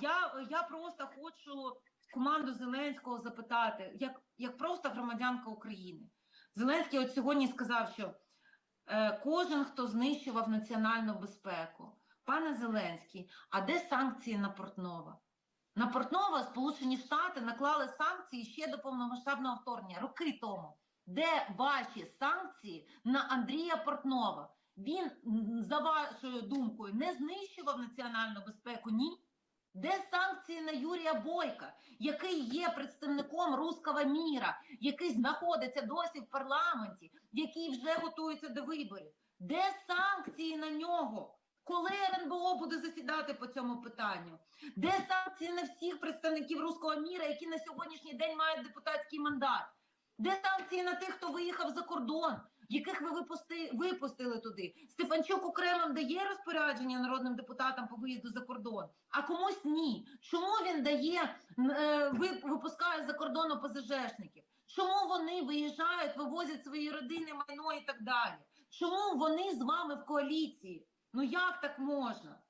Я, я просто хочу команду Зеленського запитати, як, як просто громадянка України. Зеленський от сьогодні сказав, що е, кожен, хто знищував національну безпеку. Пане Зеленський, а де санкції на Портнова? На Портнова Сполучені Штати наклали санкції ще до повномасштабного вторгнення, роки тому. Де ваші санкції на Андрія Портнова? Він, за вашою думкою, не знищував національну безпеку? Ні. Де санкції на Юрія Бойка, який є представником руського міра, який знаходиться досі в парламенті, який вже готується до виборів? Де санкції на нього? Коли РНБО буде засідати по цьому питанню? Де санкції на всіх представників руського міра, які на сьогоднішній день мають депутатський мандат? Де санкції на тих, хто виїхав за кордон, яких ви випусти, випустили туди? Стефанчук окремим дає розпорядження народним депутатам по виїзду за кордон, а комусь ні. Чому він дає е, випускає за кордон ОПЗЖшників? Чому вони виїжджають, вивозять свої родини, майно і так далі? Чому вони з вами в коаліції? Ну як так можна?